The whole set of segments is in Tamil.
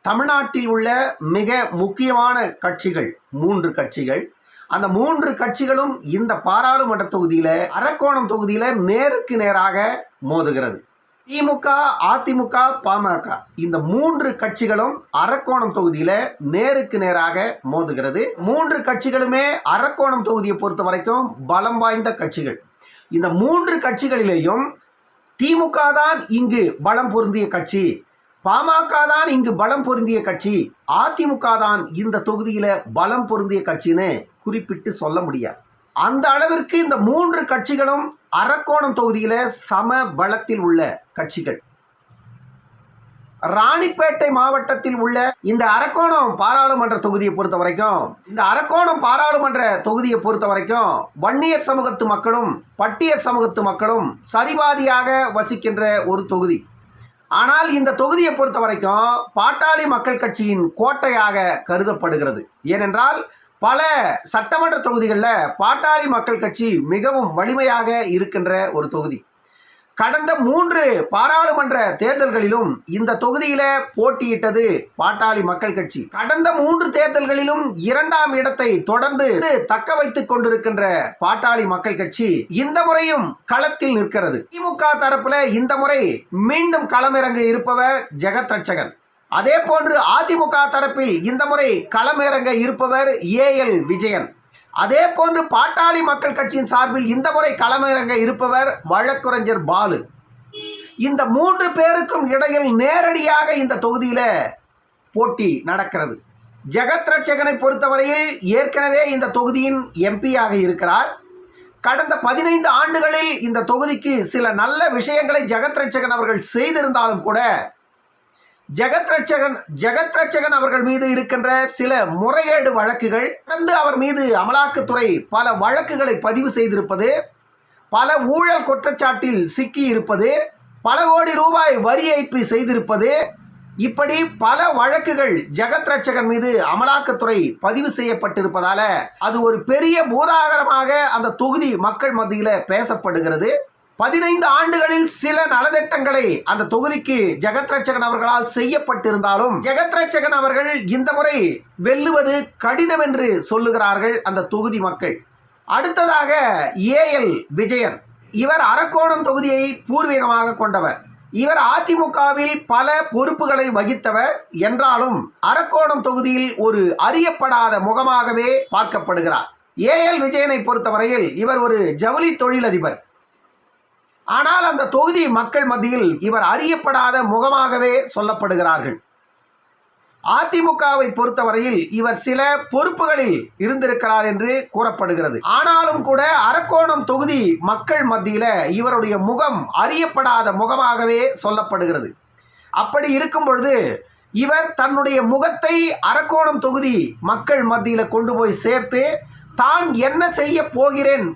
தமிழ்நாட்டில் உள்ள மிக முக்கியமான கட்சிகள் மூன்று கட்சிகள். அந்த மூன்று கட்சிகளும் இந்த பாராளுமன்ற தொகுதியில அரக்கோணம் தொகுதியில நேருக்கு நேராக மோதுகிறது. திமுக அதிமுக பாமக இந்த மூன்று கட்சிகளும் அரக்கோணம் தொகுதியில நேருக்கு நேராக மோதுகிறது. மூன்று கட்சிகளுமே அரக்கோணம் தொகுதியை பொறுத்த வரைக்கும் பலம் வாய்ந்த கட்சிகள். இந்த மூன்று கட்சிகளிலேயும் திமுக தான் இங்கு பலம் பொருந்திய கட்சி. பாமக தான் இங்கு பலம் பொருந்திய கட்சி. அதிமுக தான் இந்த தொகுதியில பலம் பொருந்திய கட்சின்னு குறிப்பிட்டு சொல்ல முடியாது. அந்த அளவிற்கு இந்த மூன்று கட்சிகளும் அரக்கோணம் தொகுதியில சம பலத்தில் உள்ள கட்சிகள். ராணிப்பேட்டை மாவட்டத்தில் உள்ள இந்த அரக்கோணம் பாராளுமன்ற தொகுதியை பொறுத்த வரைக்கும் இந்த அரக்கோணம் பாராளுமன்ற தொகுதியை பொறுத்த வரைக்கும் வன்னியர் சமூகத்து மக்களும் பட்டியர் சமூகத்து மக்களும் சரிவாதியாக வசிக்கின்ற ஒரு தொகுதி. ஆனால் இந்த தொகுதியை பொறுத்த வரைக்கும் பாட்டாளி மக்கள் கட்சியின் கோட்டையாக கருதப்படுகிறது. ஏனென்றால் பல சட்டமன்ற தொகுதிகளில் பாட்டாளி மக்கள் கட்சி மிகவும் வலிமையாக இருக்கின்ற ஒரு தொகுதி. கடந்த மூன்று பாராளுமன்ற தேர்தல்களிலும் இந்த தொகுதியில போட்டியிட்டது பாட்டாளி மக்கள் கட்சி. கடந்த மூன்று தேர்தல்களிலும் இரண்டாம் இடத்தை தொடர்ந்து தக்க வைத்துக் கொண்டிருக்கின்ற பாட்டாளி மக்கள் கட்சி இந்த முறையும் களத்தில் நிற்கிறது. திமுக தரப்புல இந்த முறை மீண்டும் களமிறங்க இருப்பவர் ஜெகத் ரட்சகன். அதே போன்று அதிமுக தரப்பில் இந்த முறை களமிறங்க இருப்பவர் ஏ எல் விஜயன். அதே போன்று பாட்டாளி மக்கள் கட்சியின் சார்பில் இந்த முறை களமிறங்க இருப்பவர் வழக்குரைஞர் பாலு. இந்த மூன்று பேருக்கும் இடையில் நேரடியாக இந்த தொகுதியில் போட்டி நடக்கிறது. ஜெகத் ரட்சகனை பொறுத்தவரையில் ஏற்கனவே இந்த தொகுதியின் எம்பியாக இருக்கிறார். கடந்த பதினைந்து ஆண்டுகளில் இந்த தொகுதிக்கு சில நல்ல விஷயங்களை ஜெகத் ரட்சகன் அவர்கள் செய்திருந்தாலும் கூட ஜெகத் ரட்சகன் ஜெகத் ரட்சகன் அவர்கள் மீது இருக்கின்ற சில முறைகேடு வழக்குகள் தொடர்ந்து அவர் மீது அமலாக்கத்துறை பல வழக்குகளை பதிவு செய்திருப்பது பல ஊழல் குற்றச்சாட்டில் சிக்கி இருப்பது பல கோடி ரூபாய் வரி ஏய்ப்பு செய்திருப்பது இப்படி பல வழக்குகள் ஜெகத் ரட்சகன் மீது அமலாக்கத்துறை பதிவு செய்யப்பட்டிருப்பதால அது ஒரு பெரிய பூதாகரமாக அந்த தொகுதி மக்கள் மத்தியில் பேசப்படுகிறது. பதினைந்து ஆண்டுகளில் சில நலத்திட்டங்களை அந்த தொகுதிக்கு ஜெகத் ரட்சகன் அவர்களால் செய்யப்பட்டிருந்தாலும் ஜெகத் ரட்சகன் அவர்கள் இந்த முறை வெல்லுவது கடினம் என்று சொல்லுகிறார்கள் அந்த தொகுதி மக்கள். அடுத்ததாக ஏஎல் விஜயன். இவர் அரக்கோணம் தொகுதியை பூர்வீகமாக கொண்டவர். இவர் அதிமுகவில் பல பொறுப்புகளை வகித்தவர். என்றாலும் அரக்கோணம் தொகுதியில் ஒரு அறியப்படாத முகமாகவே பார்க்கப்படுகிறார். ஏஎல் விஜயனை பொறுத்தவரையில் இவர் ஒரு ஜவுளி தொழிலதிபர். ஆனால் அந்த தொகுதி மக்கள் மத்தியில் இவர் அறியப்படாத முகமாகவே சொல்லப்படுகிறார்கள். அதிமுகவை பொறுத்தவரையில் இவர் சில பொறுப்புகளில் இருந்திருக்கிறார் என்று கூறப்படுகிறது. ஆனாலும் கூட அரக்கோணம் தொகுதி மக்கள் மத்தியில இவருடைய முகம் அறியப்படாத முகமாகவே சொல்லப்படுகிறது. அப்படி இருக்கும் பொழுது இவர் தன்னுடைய முகத்தை அரக்கோணம் தொகுதி மக்கள் மத்தியில கொண்டு போய் சேர்த்து தான் என்ன செய்ய போகிறேன்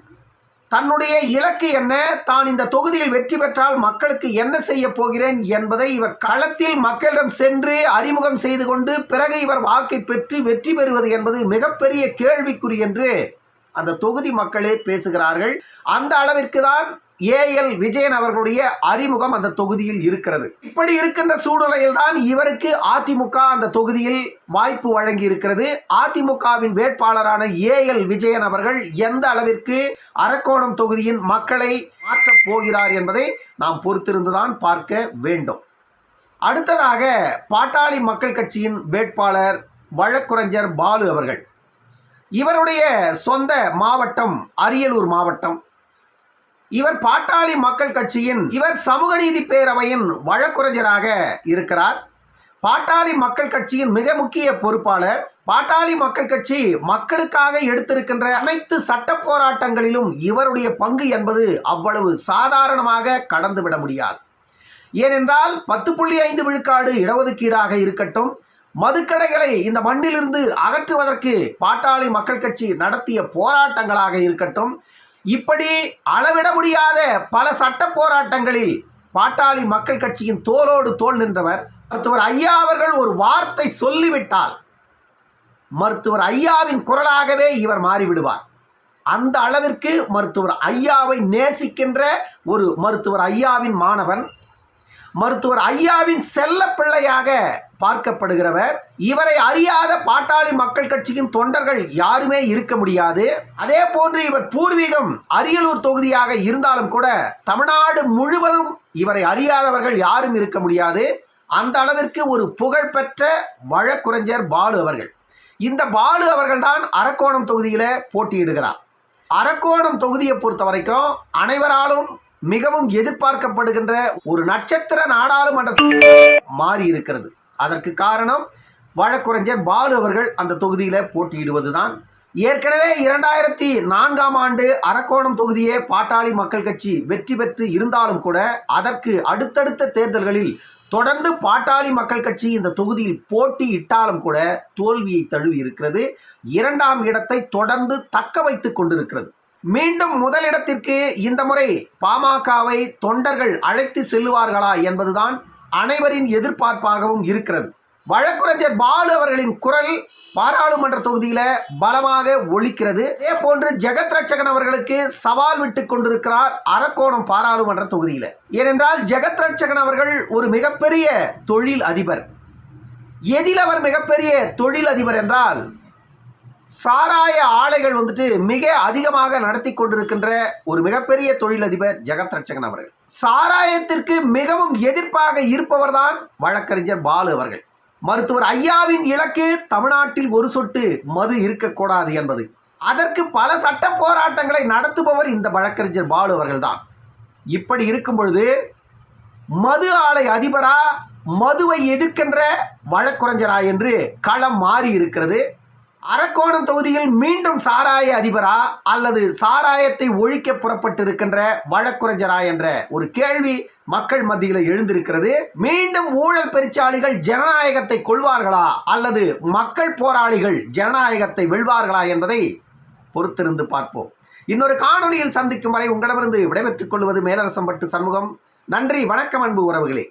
தன்னுடைய இலக்கு என்ன? தான் இந்த தொகுதியில் வெற்றி பெற்றால் மக்களுக்கு என்ன செய்ய போகிறேன் என்பதை இவர் களத்தில் மக்களிடம் சென்று அறிமுகம் செய்து கொண்டு பிறகு இவர் வாக்கை பெற்று வெற்றி பெறுவது என்பது மிகப்பெரிய கேள்விக்குறி என்று அந்த தொகுதி மக்களே பேசுகிறார்கள். அந்த அளவிற்கு தான் ஏஎல் விஜயன் அவர்களுடைய அறிமுகம் அந்த தொகுதியில் இருக்கிறது. இப்படி இருக்கின்ற சூழ்நிலையில் தான் இவருக்கு அதிமுக அந்த தொகுதியில் வாய்ப்பு வழங்கி இருக்கிறது அதிமுகவின் வேட்பாளரான ஏஎல் விஜயன் அவர்கள் எந்த அளவிற்கு அரக்கோணம் தொகுதியின் மக்களை மாற்றப் போகிறார் என்பதை நாம் பொறுத்திருந்துதான் பார்க்க வேண்டும். அடுத்ததாக பாட்டாளி மக்கள் கட்சியின் வேட்பாளர் வழக்குரைஞர் பாலு அவர்கள். இவருடைய சொந்த மாவட்டம் அரியலூர் மாவட்டம். இவர் பாட்டாளி மக்கள் கட்சியின் இவர் சமூக நீதி பேரவையின் வழக்குரைஞராக இருக்கிறார். பாட்டாளி மக்கள் கட்சியின் மிக முக்கிய பொறுப்பாளர். பாட்டாளி மக்கள் கட்சி மக்களுக்காக எடுத்திருக்கின்ற அனைத்து சட்ட போராட்டங்களிலும் இவருடைய பங்கு என்பது அவ்வளவு சாதாரணமாக கடந்துவிட முடியாது. ஏனென்றால் பத்து புள்ளி ஐந்து விழுக்காடு இடஒதுக்கீடாக இருக்கட்டும் மதுக்கடைகளை இந்த மண்ணிலிருந்து அகற்றுவதற்கு பாட்டாளி மக்கள் கட்சி நடத்திய போராட்டங்களாக இருக்கட்டும் இப்படி அளவிட முடியாத பல சட்ட போராட்டங்களில் பாட்டாளி மக்கள் கட்சியின் தோளோடு தோல் நின்றவர் மருத்துவர் ஐயா அவர்கள் ஒரு வார்த்தை சொல்லிவிட்டால் மருத்துவர் ஐயாவின் குரலாகவே இவர் மாறிவிடுவார். அந்த அளவிற்கு மருத்துவர் ஐயாவை நேசிக்கின்ற ஒரு மருத்துவர் ஐயாவின் மாணவன் மருத்துவர் ஐயாவின் செல்ல பிள்ளையாக பார்க்கப்படுகிறவர். இவரை அறியாத பாட்டாளி மக்கள் கட்சியின் தொண்டர்கள் யாருமே இருக்க முடியாது. அதே போன்று இவர் பூர்வீகம் அரியலூர் தொகுதியாக இருந்தாலும் கூட தமிழ்நாடு முழுவதும் இவரை அறியாதவர்கள் யாரும் இருக்க முடியாது. அந்த அளவிற்கு ஒரு புகழ்பெற்ற வழக்குரைஞர் பாலு அவர்கள். இந்த பாலு அவர்கள்தான் அரக்கோணம் தொகுதியில் போட்டியிடுகிறார். அரக்கோணம் தொகுதியை பொறுத்த வரைக்கும் அனைவராலும் மிகவும் எதிர்பார்க்கப்படுகின்ற ஒரு நட்சத்திர நாடாளுமன்ற மாறி இருக்கிறது. அதற்கு காரணம் வழக்குரைஞர் பாலு அவர்கள் அந்த தொகுதியில் போட்டியிடுவதுதான். ஏற்கனவே இரண்டாயிரத்தி நான்காம் ஆண்டு அரக்கோணம் தொகுதியே பாட்டாளி மக்கள் கட்சி வெற்றி பெற்று இருந்தாலும் கூட அதற்கு அடுத்தடுத்த தேர்தல்களில் தொடர்ந்து பாட்டாளி மக்கள் கட்சி இந்த தொகுதியில் போட்டியிட்டாலும் கூட தோல்வியை தழுவி இருக்கிறது. இரண்டாம் இடத்தை தொடர்ந்து தக்க வைத்துக் கொண்டிருக்கிறது. மீண்டும் முதலிடத்திற்கு இந்த முறை பாமகவை தொண்டர்கள் அழைத்து செல்லுவார்களா என்பதுதான் அனைவரின் எதிர்பார்ப்பாகவும் இருக்கிறது. வழக்குரைஞர் பாலு அவர்களின் குரல் பாராளுமன்ற தொகுதியில பலமாக ஒழிக்கிறது அதே போன்று ஜெகத் ரட்சகன் அவர்களுக்கு சவால் விட்டு கொண்டிருக்கிறார் அரக்கோணம் பாராளுமன்ற தொகுதியில. ஏனென்றால் ஜெகத் ரட்சகன் அவர்கள் ஒரு மிகப்பெரிய தொழில் அதிபர். எதில் அவர் மிகப்பெரிய தொழில் அதிபர் என்றால் சாராய ஆலைகள் வந்துட்டு மிக அதிகமாக நடத்தி கொண்டிருக்கின்ற ஒரு மிகப்பெரிய தொழிலதிபர் ஜெகத் ரட்சகன் அவர்கள். சாராயத்திற்கு மிகவும் எதிர்ப்பாக இருப்பவர் தான் வழக்கறிஞர் பாலு அவர்கள். மருத்துவர் ஐயாவின் இலக்கு தமிழ்நாட்டில் ஒரு சொட்டு மது இருக்கக்கூடாது என்பது. அதற்கு பல சட்ட போராட்டங்களை நடத்துபவர் இந்த வழக்கறிஞர் பாலு அவர்கள் தான் இப்படி இருக்கும் பொழுது மது ஆலை அதிபரா மதுவை எதிர்க்கின்ற வழக்குரைஞரா என்று களம் மாறி இருக்கிறது அரக்கோணம் தொகுதியில் மீண்டும் சாராய அதிபரா அல்லது சாராயத்தை ஒழிக்க புறப்பட்டிருக்கின்ற வழக்குரைஞரா என்ற ஒரு கேள்வி மக்கள் மத்தியில் எழுந்திருக்கிறது. மீண்டும் ஊழல் பெருச்சாளிகள் ஜனநாயகத்தை கொள்வார்களா அல்லது மக்கள் போராளிகள் ஜனநாயகத்தை வெல்வார்களா என்பதை பொறுத்திருந்து பார்ப்போம். இன்னொரு காணொலியில் சந்திக்கும் வரை உங்களிடமிருந்து விடைபெற்றுக் கொள்வது மேலரசம்பட்டு சண்முகம். நன்றி வணக்கம் அன்பு உறவுகளே.